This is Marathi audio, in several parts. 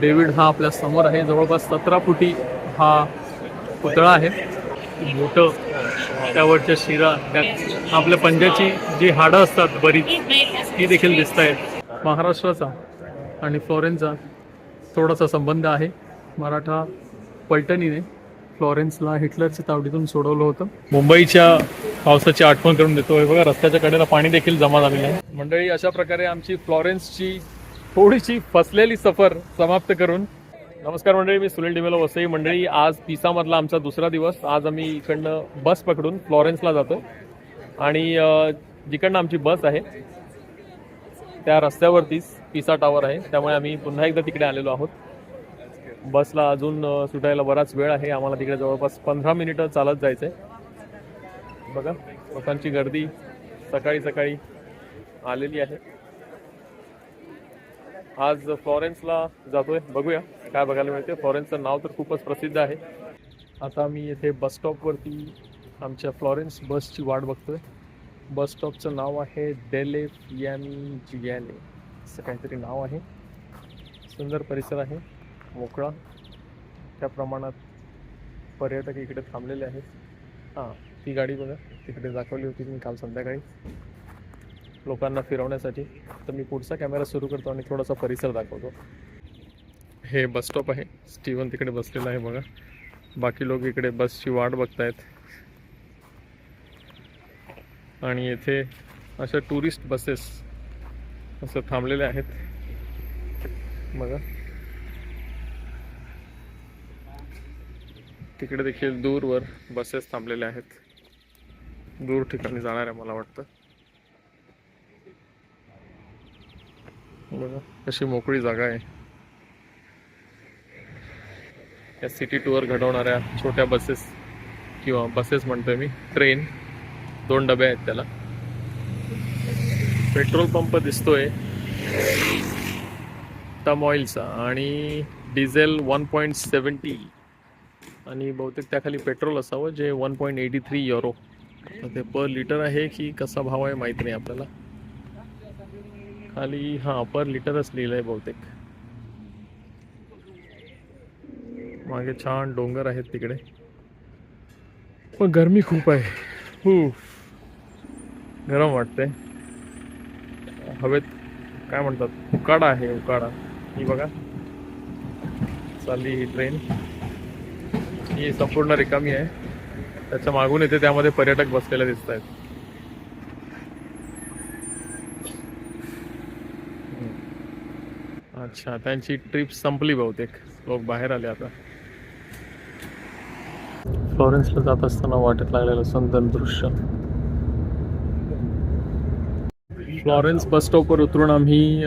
डेव्हिड हा आपल्यासमोर आहे. जवळपास सतरा फुटी हा पुतळा आहे. मोठं त्यावरच्या शिरा त्यात आपल्या पंजाची जी हाडं असतात बरीच ती देखील दिसत आहेत महाराष्ट्राचा आणि फ्लॉरेन्सचा थोडासा संबंध आहे. मराठा पलटणीने फ्लॉरेन्सला हिटलरच्या तावडीतून सोडवलं होतं. मुंबईच्या पावसाची आठवण करून देतो. बघा रस्त्याच्या कडेला पाणी देखील जमा झालेलं आहे. मंडळी अशा प्रकारे आमची फ्लॉरेन्सची थोडीशी फसलेली सफर समाप्त करून. नमस्कार मंडळी मी सुनील डिमेलो वसई. मंडळी आज पिसामधला आमचा दुसरा दिवस. आज आम्ही इकडनं बस पकडून फ्लॉरेन्सला जातो आणि जिकडनं आमची बस आहे त्या रस्त्यावरतीच पिसा टावर आहे. त्यामुळे आम्ही पुन्हा एकदा तिकडे आलेलो आहोत. बसला अजून सुटायला बराच वेळ आहे. आम्हाला तिकडे जवळपास पंधरा मिनिटं चालत जायचं आहे बघा लोकांची गर्दी सकाळी सकाळी आलेली आहे. आज फ्लॉरेन्सला जातोय. बघूया काय बघायला मिळते. फ्लॉरेन्सचं नाव तर खूपच प्रसिद्ध आहे. आता मी येथे बस स्टॉपवरती आमच्या फ्लॉरेन्स बसची वाट बघतोय. बस स्टॉपचं नाव आहे डेले फियानी जियाने असं काहीतरी नाव आहे. सुंदर परिसर आहे. मोकळा. त्या प्रमाणात पर्यटक इकडे थांबलेले आहेत. हां ती गाडी बघा. तिकडे दाखवली होती मी काल संध्याकाळी. लोकांना फिरवण्यासाठी. तर मी पुढचा कॅमेरा सुरू करतो आणि थोडासा परिसर दाखवतो. हे बस स्टॉप आहे. स्टीवन तिकडे बसलेला आहे बघा. बाकी लोक इकडे बसची वाट बघतायत. आणि येथे अशा टुरिस्ट बसेस असं थांबलेल्या आहेत. बघा. तिकडे देखील दूरवर बसेस थांबलेल्या आहेत. दूर ठिकाणी जाणार आहे मला वाटतं. बघा. कशी मोकळी जागा आहे. या सिटी टूर घडवणाऱ्या छोट्या बसेस किंवा बसेस म्हणतोय मी ट्रेन दोन डबे आहेत त्याला. पेट्रोल पंप दिसतोय. टम ऑइलचा आणि डिझेल वन पॉईंट सेवन्टी आणि बहुतेक त्याखाली पेट्रोल असावं जे one point eight three euro ते पर लिटर आहे की कसा भाव आहे माहीत नाही आपल्याला. खाली हां पर लिटरच लिहिलं आहे बहुतेक. मागे छान डोंगर आहेत तिकडे. पण गरमी खूप आहे. खूप गरम वाटते हवेत काय म्हणतात? उकाडा आहे उकाडा. ही बघा. चालली ही ट्रेन ही संपूर्ण रिकामी आहे. त्याच्या मागून येते त्यामध्ये पर्यटक बसलेले दिसत आहेत अच्छा त्यांची ट्रिप संपली बहुतेक. लोक बाहेर आले आता. फ्लोरेन्सला जात असताना वाटत लागलेलं सुंदर दृश्य. फ्लॉरेन्स बस स्टॉपवर उतरून आम्ही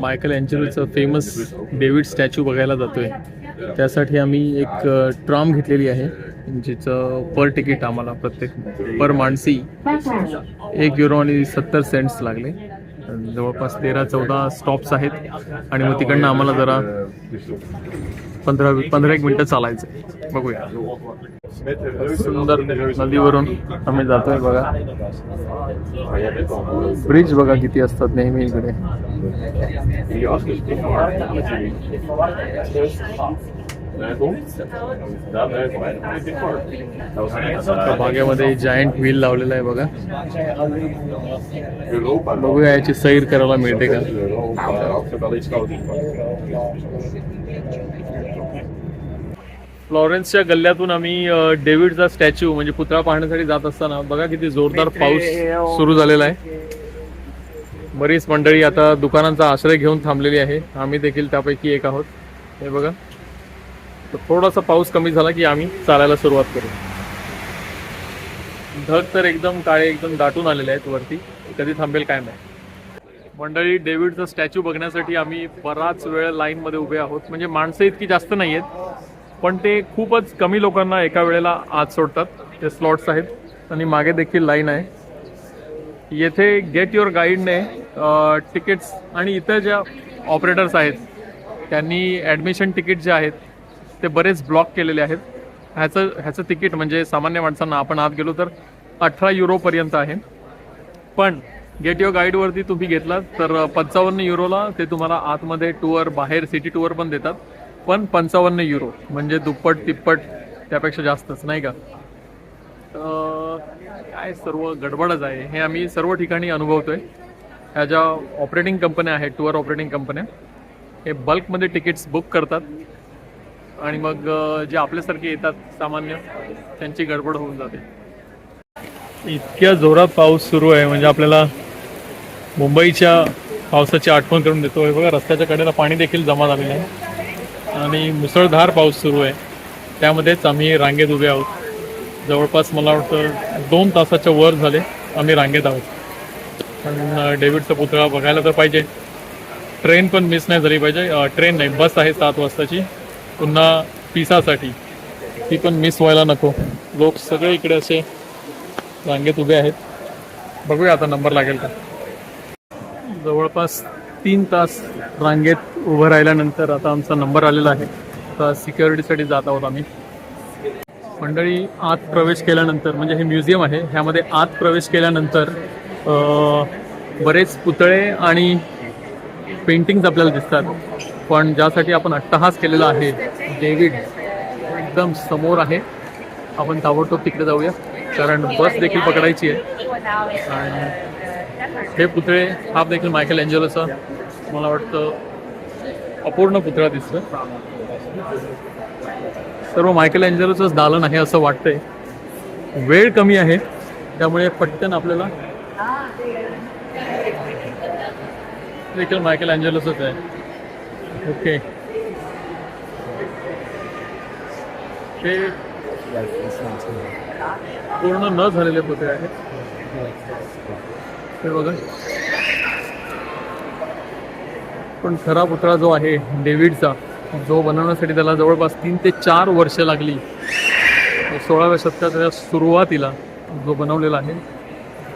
मायकल अँजेलोचं फेमस डेव्हिड स्टॅच्यू बघायला जातोय. त्यासाठी आम्ही एक ट्राम घेतलेली आहे जिचं पर तिकीट आम्हाला प्रत्येक पर माणसी एक युरो आणि सत्तर सेंट्स लागले. जवळपास तेरा चौदा स्टॉप्स आहेत. आणि मग तिकडनं आम्हाला जरा पंधरा पंधरा एक मिनटं चालायचं बघूया. सुंदर नदीवरून आम्ही जातोय बघा. ब्रिज बघा किती असतात नेहमी इकडे. बागेमध्ये जायंट व्हील लावलेला आहे बघा. बघूया याची सैर करायला मिळते का? फ्लॉरेन्सच्या गल्ल्यातून आम्ही डेव्हिडचा स्टॅच्यू म्हणजे पुतळा पाहण्यासाठी जात असताना बघा किती जोरदार पाऊस सुरू झालेला आहे. बरीच मंडळी आता दुकानांचा आश्रय घेऊन थांबलेली आहे. आम्ही देखील त्यापैकी एक आहोत. हे बघा. तर थोडासा पाऊस कमी झाला की आम्ही चालायला सुरुवात करू. ढग तर एकदम काळे एकदम दाटून आलेले आहेत वरती. कधी थांबेल काय नाही मंडळी डेव्हिडचा स्टॅच्यू बघण्यासाठी आम्ही बराच वेळ लाईनमध्ये उभे आहोत. म्हणजे माणसं इतकी जास्त नाही आहेत पण ते खूपच कमी लोकांना एका वेळेला आत सोडतात. ते स्लॉट्स आहेत आणि मागे देखील लाईन आहे. येथे गेट युअर गाईडने तिकीट्स आणि इतर ज्या ऑपरेटर्स आहेत त्यांनी ॲडमिशन तिकीट जे आहेत ते बरेच ब्लॉक केलेले आहेत. ह्याचं ह्याचं तिकीट म्हणजे सामान्य माणसांना आपण आत गेलो तर अठरा युरोपर्यंत आहे. पण गेट युअर गाईडवरती तुम्ही घेतलात तर पंचावन्न युरोला ते तुम्हाला आतमध्ये टूर बाहेर सिटी टूर पण देतात. पण पंचावन्न युरो म्हणजे दुप्पट तिप्पट त्यापेक्षा जास्तच नाही का? काय सर्व गडबडच आहे. हे आम्ही सर्व ठिकाणी अनुभवतो आहे ह्या ज्या ऑपरेटिंग कंपन्या आहेत टूर ऑपरेटिंग कंपन्या हे बल्कमध्ये तिकीट्स बुक करतात. आणि मग जे आपल्यासारखे येतात सामान्य त्यांची गडबड होऊन जाते. इतक्या जोरात पाऊस सुरू आहे म्हणजे आपल्याला मुंबईच्या पावसाची आठवण करून देतो. हे बघा रस्त्याच्या कडेला पाणी देखील जमा झालेलं आहे. आणि मुसळधार पाऊस सुरू आहे. त्यामध्येच आम्ही रांगेत उभे आहोत. जवळपास मला वाटतं दोन तासाच्या वर झाले आम्ही रांगेत आहोत. पण डेव्हिडचा पुतळा बघायला तर पाहिजे. ट्रेन पण मिस नाही झाली पाहिजे. ट्रेन नाही बस आहे सात वाजताची. पुन्हा पिसासाठी. ती पण मिस व्हायला नको. लोक सगळे इकडे असे रांगेत उभे आहेत. बघूया आता नंबर लागेल का. जवळपास तीन तास रांगेत उभं राहिल्यानंतर आता आमचा नंबर आलेला आहे. आता सिक्युरिटीसाठी जात आहोत आम्ही. मंडळी आत प्रवेश केल्यानंतर म्हणजे हे म्युझियम आहे ह्यामध्ये आत प्रवेश केल्यानंतर बरेच पुतळे आणि पेंटिंग्स आपल्याला दिसतात. पण ज्यासाठी आपण अट्टहास केलेला आहे डेव्हिड एकदम समोर आहे. आपण ताबडतोब तिकडे जाऊया. कारण बस देखील पकडायची आहे. आणि हे पुतळे हा देखील मायकेल एंजलोचा मला वाटतं अपूर्ण पुतळा दिसतो सर्व मायकेल एंजलोचंच दालन आहे असं वाटतंय. वेळ कमी आहे. त्यामुळे पटकन आपल्याला देखील मायकेल अँजेलोसच आहे. ओके. ते पूर्ण न झालेले पुतळे आहेत. ते बघा. पण खरा पुतळा जो आहे डेव्हिडचा जो बनवण्यासाठी त्याला जवळपास तीन ते चार वर्ष लागली. सोळाव्या शतकाच्या सुरुवातीला जो बनवलेला आहे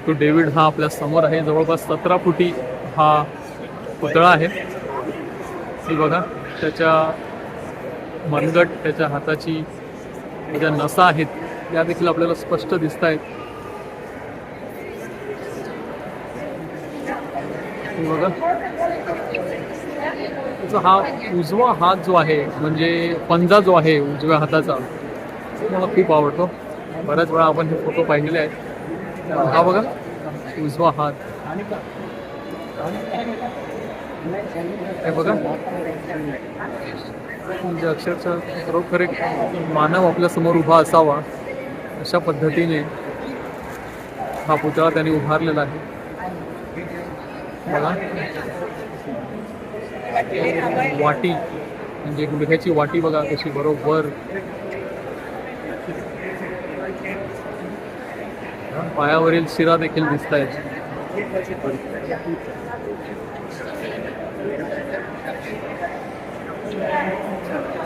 तो डेव्हिड हा आपल्यासमोर आहे. जवळपास सतरा फुटी हा पुतळा आहे. ती बघा त्याच्या मनगट त्याच्या हाताची ज्या नसा आहेत त्या देखील आपल्याला स्पष्ट दिसत आहेत बघा. त्याचा हा उजवा हात जो आहे म्हणजे पंजा जो आहे उजव्या हाताचा तो मला खूप आवडतो. बऱ्याच वेळा आपण हे फोटो पाहिलेले आहेत. हा बघा उजवा हात. हे बघा. म्हणजे अक्षरशः खरोखर एक मानव आपल्यासमोर उभा असावा अशा पद्धतीने हा पुतळा त्यांनी उभारलेला आहे. बघा. वाटी म्हणजे गुडघ्याची वाटी बघा कशी बरोबर. पायावरील शिरा देखील दिसत आहेत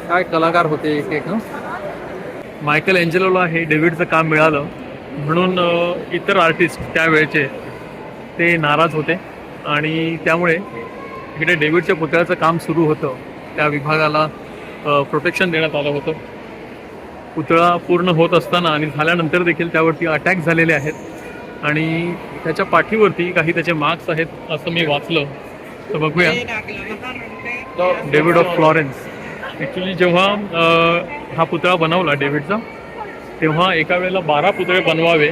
काय कलाकार होते एक एक हं? मायकल एंजेलोला हे डेव्हिडचं काम मिळालं. म्हणून इतर आर्टिस्ट त्यावेळचे ते नाराज होते. आणि त्यामुळे इकडे डेव्हिडच्या पुतळ्याचं काम सुरू होतं. त्या विभागाला प्रोटेक्शन देण्यात आलं होतं. पुतळा पूर्ण होत असताना आणि झाल्यानंतर देखील त्यावरती अटॅक झालेले आहेत. आणि त्याच्या पाठीवरती काही त्याचे मार्क्स आहेत असं मी वाचलं. तर बघूया. David of Florence. ॲक्च्युली जेव्हा हा पुतळा बनवला डेव्हिडचा तेव्हा एका वेळेला बारा पुतळे बनवावे.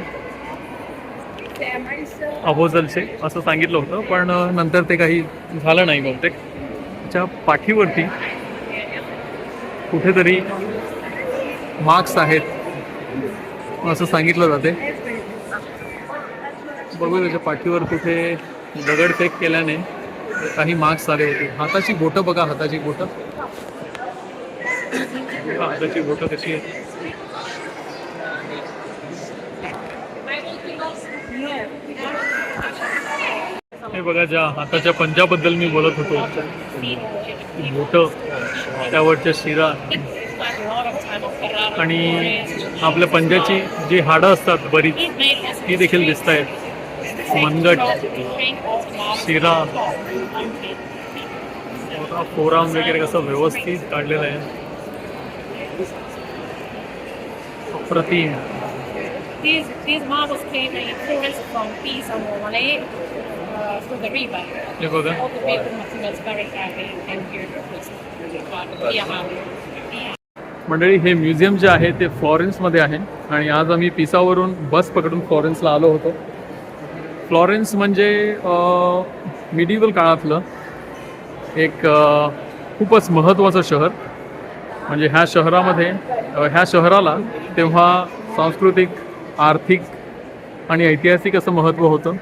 अपोजलचे असं सांगितलं होतं पण नंतर ते काही झालं नाही बहुतेक. त्याच्या पाठीवरती कुठेतरी मार्क्स आहेत असं सांगितलं जाते. बघू त्याच्या पाठीवर कुठे दगडफेक केल्याने काही मार्क्स आले होते. हाताची बोटं बघा हाताची बोटं. हाताची बोटं कशी आहे हे बघा ज्या हाताच्या पंजाबद्दल मी बोलत होतो. बोट त्यावरच्या शिरा. आणि आपल्या पंजाची जी हाडं असतात बरीच ती देखील दिसत आहेत मनगट शिरा फोराम वगैरे कसं व्यवस्थित काढलेलं आहे. अप्रतिम. मंडळी हे म्युझियम जे आहे ते फ्लॉरेन्समध्ये आहे. आणि आज आम्ही पिसावरून बस पकडून फॉरेन्सला आलो होतो. फ्लॉरेन्स म्हणजे मिडिवल काळातलं एक खूपच महत्त्वाचं शहर. म्हणजे ह्या शहरामध्ये ह्या शहराला तेव्हा सांस्कृतिक आर्थिक आणि ऐतिहासिक असं महत्त्व होतं.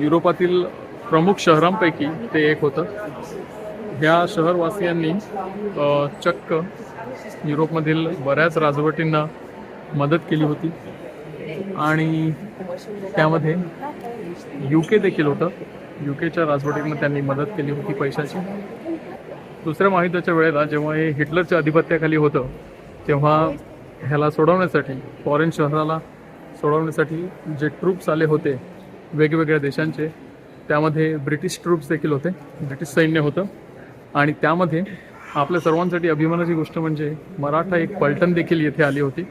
युरोपातील प्रमुख शहरांपैकी ते एक होतं. ह्या शहरवासियांनी चक्क युरोपमधील बऱ्याच राजवटींना मदत केली होती. आणि त्यामध्ये यू के देखील होतं. यू केच्या राजवटीनं त्यांनी मदत केली होती पैशाची. दुसऱ्या महायुद्धाच्या वेळेला जेव्हा हे हिटलरच्या अधिपत्याखाली होतं तेव्हा ह्याला सोडवण्यासाठी फॉरेन शहराला सोडवण्यासाठी जे ट्रूप्स आले होते वेगवेगळ्या देशांचे त्यामध्ये ब्रिटिश ट्रूप्स देखील होते. ब्रिटिश सैन्य होतं. आणि त्यामध्ये आपल्या सर्वांसाठी अभिमानाची गोष्ट म्हणजे मराठा एक पलटण देखील येथे आली होती.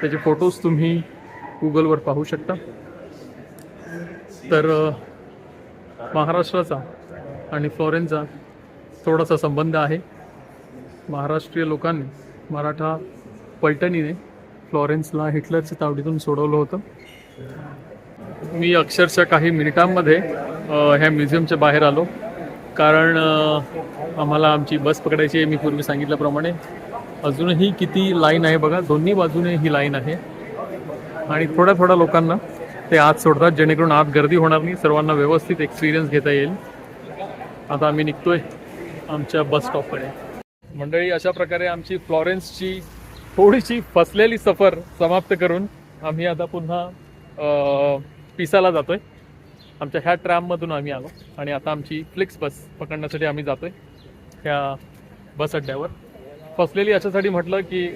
त्याचे फोटोज तुम्ही गुगलवर पाहू शकता. तर महाराष्ट्राचा आणि फ्लॉरेन्सचा थोडासा संबंध आहे. महाराष्ट्रीय लोकांनी मराठा पलटणीने फ्लॉरेन्सला हिटलरच्या तावडीतून सोडवलं होतं. मी अक्षरशः काही मिनिटांमध्ये ह्या म्युझियमच्या बाहेर आलो. कारण आम्हाला आमची बस पकडायची आहे मी पूर्वी सांगितल्याप्रमाणे. अजूनही किती लाईन आहे बघा दोन्ही बाजूने ही लाईन आहे. आणि थोड्या थोड्या लोकांना ते आत सोडतात जेणेकरून आत गर्दी होणार नाही. सर्वांना व्यवस्थित एक्सपिरियन्स घेता येईल. आता आम्ही निघतोय आमच्या बस स्टॉपकडे मंडळी अशा प्रकारे आमची फ्लॉरेन्सची थोडीशी फसलेली सफर समाप्त करून आम्ही आता पुन्हा पिसाला जातोय. आमच्या ह्या ट्रॅममधून आम्ही आलो आणि आता आमची फ्लिक्स बस पकडण्यासाठी आम्ही जातोय ह्या बस अड्ड्यावर. फसलेली याच्यासाठी म्हटलं की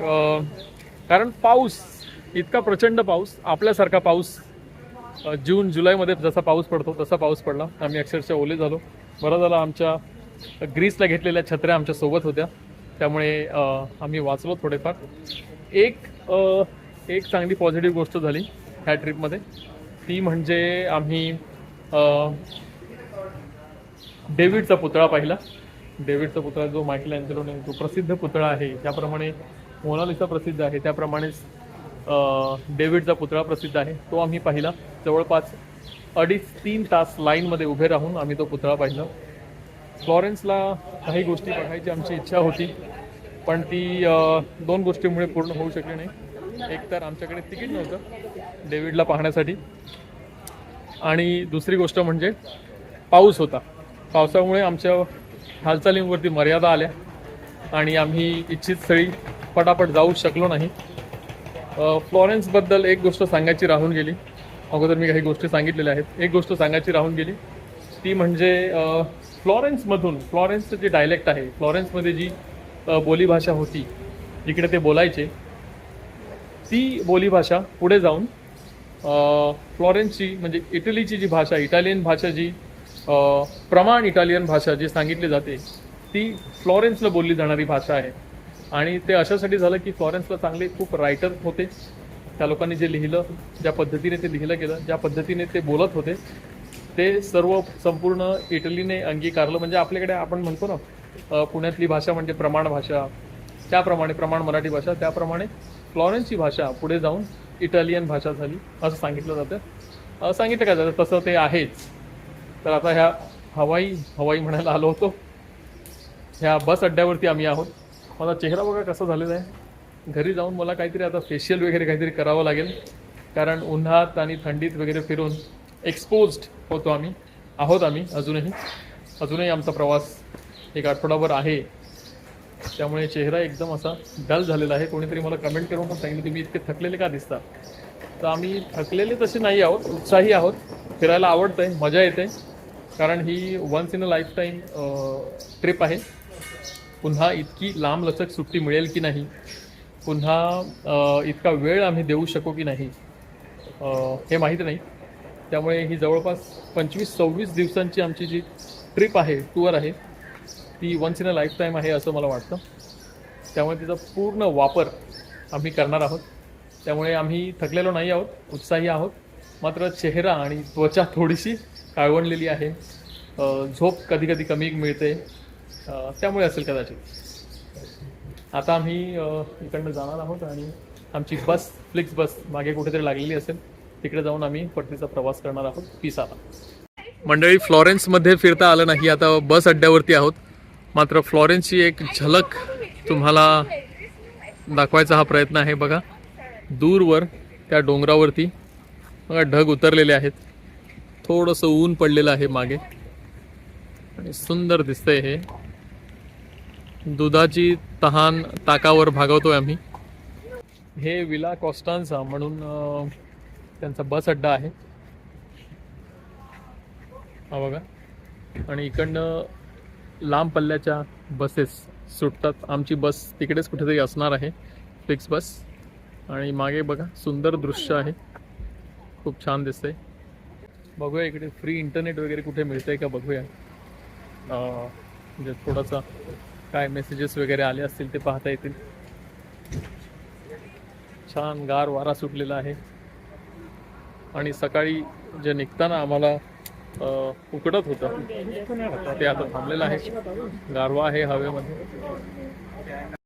कारण पाऊस इतका प्रचंड पाऊस आपल्यासारखा पाऊस जून जुलैमध्ये जसा पाऊस पडतो तसा पाऊस पडला. आम्ही अक्षरशः ओले झालो. बरं झालं आमच्या ग्रीसला घेतलेल्या छत्र्या आमच्यासोबत होत्या. त्यामुळे आम्ही वाचलो थोडेफार. एक एक चांगली पॉझिटिव्ह गोष्ट झाली ह्या ट्रिपमध्ये ती म्हणजे आम्ही डेव्हिडचा पुतळा पाहिला. डेव्हिडचा पुतळा जो मायकल अँजेलोने जो प्रसिद्ध पुतळा आहे त्याप्रमाणे मोनालिसा प्रसिद्ध आहे त्याप्रमाणेच डेव्हिडचा पुतळा प्रसिद्ध आहे. तो आम्ही पाहिला. जवळपास अडीच तीन तास लाईनमध्ये उभे राहून आम्ही तो पुतळा पाहिला. फ्लॉरेन्सला काही गोष्टी बघायची आमची इच्छा होती पण ती दोन गोष्टीमुळे पूर्ण होऊ शकली नाही. एक तर आमच्याकडे तिकीट नव्हतं डेव्हिडला पाहण्यासाठी. आणि दुसरी गोष्ट म्हणजे पाऊस होता. पावसामुळे आमच्या हालचालींवरती मर्यादा आल्या. आणि आम्ही इच्छित स्थळी पटापट जाऊ शकलो नाही. फ्लॉरेन्सबद्दल एक गोष्ट सांगायची राहून गेली. अगोदर मी काही गोष्टी सांगितलेल्या आहेत. एक गोष्ट सांगायची राहून गेली. ती म्हणजे फ्लॉरेन्समधून फ्लॉरेन्सचं जे डायलेक्ट आहे फ्लॉरेन्समध्ये जी बोलीभाषा होती जिकडे ते बोलायचे ती बोलीभाषा पुढे जाऊन फ्लॉरेन्सची म्हणजे इटलीची जी भाषा इटालियन भाषा जी प्रमाण इटालियन भाषा जी सांगितली जाते ती फ्लॉरेन्सला बोलली जाणारी भाषा आहे. आणि ते अशासाठी झालं की फ्लॉरेन्सला चांगले खूप रायटर होते. त्या लोकांनी जे लिहिलं ज्या पद्धतीने ते लिहिलं गेलं ज्या पद्धतीने ते बोलत होते ते सर्व संपूर्ण इटलीने अंगीकारलं. म्हणजे आपल्याकडे आपण म्हणतो ना पुण्यातली भाषा म्हणजे प्रमाण भाषा त्याप्रमाणे प्रमाण मराठी भाषा त्याप्रमाणे फ्लॉरेन्सची भाषा पुढे जाऊन इटालियन भाषा झाली असं सांगितलं जातं. सांगितलं काय जातं? तसं ते आहेच. तर आता ह्या हवाई हवाई म्हणायला आलो होतो. ह्या बस अड्ड्यावरती आम्ही आहोत. माझा चेहरा बघा कसा झालेला आहे. घरी जाऊन मला काहीतरी आता फेशियल वगैरे काहीतरी करावं लागेल. कारण उन्हात आणि थंडीत वगैरे फिरून एक्सपोज्ड होतो आम्ही. आहोत आम्ही अजूनही. अजूनही आमचा प्रवास एक आठवडाभर आहे. त्यामुळे चेहरा एकदम असा डल झालेला आहे. कोणीतरी मला कमेंट करून पण सांगितलं तुम्ही इतके थकलेले का दिसता? तर आम्ही थकलेले तसे नाही आहोत. उत्साही आहोत. फिरायला आवडतं आहे मजा येते. कारण ही once in a lifetime trip आहे. पुन्हा इतकी लांबलचक सुट्टी मिळेल की नाही? पुन्हा इतका वेळ आम्ही देऊ शकू की नाही? हे माहीत नाही. त्यामुळे ही जवळपास पंचवीस सव्वीस दिवसांची आमची जी ट्रिप आहे टूर आहे ती once in a lifetime आहे असं मला वाटतं. त्यामुळे तिचा पूर्ण वापर आम्ही करणार आहोत. त्यामुळे आम्ही थकलेलो नाही आहोत उत्साही आहोत. मात्र चेहरा आणि त्वचा थोडीशी काळवणलेली आहे. झोप कधी कधी कमी मिळते. त्यामुळे असेल कदाचित. आता आम्ही इकडनं जाणार आहोत आणि आमची बस फ्लिक्स बस मागे कुठेतरी लागलेली असेल. तिकडे जाऊन आम्ही पटणीचा प्रवास करणार आहोत पिसाला. मंडळी फ्लॉरेन्समध्ये फिरता आलं नाही. आता बस अड्ड्यावरती आहोत. मात्र फ्लॉरेन्सची एक झलक तुम्हाला दाखवायचा हा प्रयत्न आहे बघा. दूरवर त्या डोंगरावरती. बघा ढग उतरलेले आहेत. थोडंसं ऊन पडलेलं आहे मागे. आणि सुंदर दिसतंय हे. दुधाची तहान ताकावर भागवतोय आम्ही. हे विला कॉस्टांचा म्हणून त्यांचा बस अड्डा आहे. हा बघा. आणि इकडनं लांब पल्ल्याच्या बसेस सुटतात. आमची बस तिकडेच कुठेतरी असणार आहे. फिक्स बस. आणि मागे बघा सुंदर दृश्य आहे. खूप छान दिसतंय. बघूया इकडे फ्री इंटरनेट वगैरे कुठे मिळतंय का बघूया. म्हणजे थोडासा काय मेसेजेस वगैरे आले असतील ते पाहता येतील. छान गार वारा सुटलेला आहे. आणि सकाळी जे निघताना आम्हाला उकडत होतं ते आता थांबलेलं आहे. गारवा आहे हवेमध्ये.